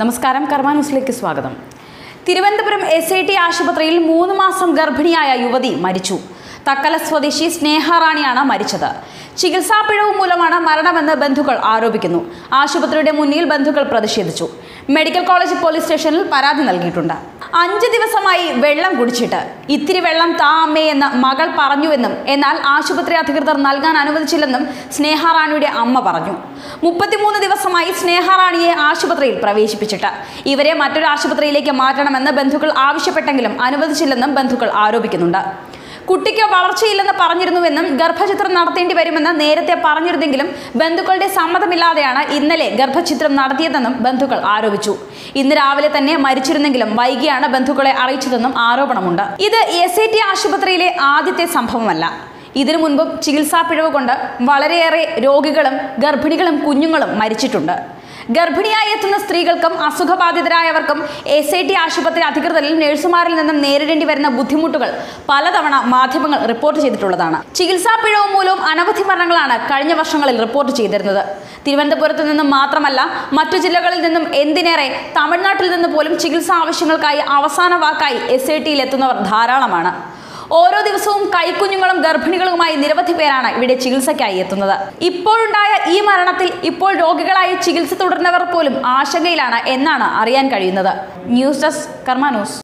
നമസ്കാരം കർമ്മ ന്യൂസിലേക്ക് സ്വാഗതം. തിരുവനന്തപുരം എസ് ഐ ടി ആശുപത്രിയിൽ മൂന്ന് മാസം ഗർഭിണിയായ യുവതി മരിച്ചു. തക്കല സ്വദേശി സ്നേഹ റാണിയാണ് മരിച്ചത്. ചികിത്സാ പിഴവ് മൂലമാണ് മരണമെന്ന് ബന്ധുക്കൾ ആരോപിക്കുന്നു. ആശുപത്രിയുടെ മുന്നിൽ ബന്ധുക്കൾ പ്രതിഷേധിച്ചു. മെഡിക്കൽ കോളേജ് പോലീസ് സ്റ്റേഷനിൽ പരാതി നൽകിയിട്ടുണ്ട്. അഞ്ച് ദിവസമായി വെള്ളം കുടിച്ചിട്ട്. ഇത്തിരി വെള്ളം താ അമ്മയെന്ന് മകൾ പറഞ്ഞുവെന്നും എന്നാൽ ആശുപത്രി അധികൃതർ നൽകാൻ അനുവദിച്ചില്ലെന്നും സ്നേഹാറാണിയുടെ അമ്മ പറഞ്ഞു. മുപ്പത്തിമൂന്ന് ദിവസമായി സ്നേഹാറാണിയെ ആശുപത്രിയിൽ പ്രവേശിപ്പിച്ചിട്ട്. ഇവരെ മറ്റൊരു ആശുപത്രിയിലേക്ക് മാറ്റണമെന്ന് ബന്ധുക്കൾ ആവശ്യപ്പെട്ടെങ്കിലും അനുവദിച്ചില്ലെന്നും ബന്ധുക്കൾ ആരോപിക്കുന്നുണ്ട്. കുട്ടിക്ക് വളർച്ചയില്ലെന്ന് പറഞ്ഞിരുന്നുവെന്നും ഗർഭചിത്രം നടത്തേണ്ടി വരുമെന്ന് നേരത്തെ പറഞ്ഞിരുന്നെങ്കിലും ബന്ധുക്കളുടെ സമ്മതമില്ലാതെയാണ് ഇന്നലെ ഗർഭചിത്രം നടത്തിയതെന്നും ബന്ധുക്കൾ ആരോപിച്ചു. ഇന്ന് രാവിലെ തന്നെ മരിച്ചിരുന്നെങ്കിലും വൈകിയാണ് ബന്ധുക്കളെ അറിയിച്ചതെന്നും ആരോപണമുണ്ട്. ഇത് എസ് ആശുപത്രിയിലെ ആദ്യത്തെ സംഭവമല്ല. ഇതിനു മുൻപും ചികിത്സാ പിഴവ് കൊണ്ട് വളരെയേറെ രോഗികളും ഗർഭിണികളും കുഞ്ഞുങ്ങളും മരിച്ചിട്ടുണ്ട്. ഗർഭിണിയായി എത്തുന്ന സ്ത്രീകൾക്കും അസുഖബാധിതരായവർക്കും എസ് ഐ ടി ആശുപത്രി അധികൃതരിൽ നഴ്സുമാരിൽ നിന്നും നേരിടേണ്ടി വരുന്ന ബുദ്ധിമുട്ടുകൾ പലതവണ മാധ്യമങ്ങൾ റിപ്പോർട്ട് ചെയ്തിട്ടുള്ളതാണ്. ചികിത്സാ പിഴവ് മൂലവും അനവധി മരണങ്ങളാണ് കഴിഞ്ഞ വർഷങ്ങളിൽ റിപ്പോർട്ട് ചെയ്തിരുന്നത്. തിരുവനന്തപുരത്ത് നിന്നും മാത്രമല്ല മറ്റു ജില്ലകളിൽ നിന്നും എന്തിനേറെ തമിഴ്നാട്ടിൽ നിന്ന് പോലും ചികിത്സാ ആവശ്യങ്ങൾക്കായി അവസാന വാക്കായി എസ് ഐ ടിയിൽ എത്തുന്നവർ ധാരാളമാണ്. ഓരോ ദിവസവും കൈക്കുഞ്ഞുങ്ങളും ഗർഭിണികളുമായി നിരവധി പേരാണ് ഇവിടെ ചികിത്സയ്ക്കായി എത്തുന്നത്. ഇപ്പോഴുണ്ടായ ഈ മരണത്തിൽ ഇപ്പോൾ രോഗികളായി ചികിത്സ തുടർന്നവർ പോലും ആശങ്കയിലാണ് എന്നാണ് അറിയാൻ കഴിയുന്നത്. News desk Karma news.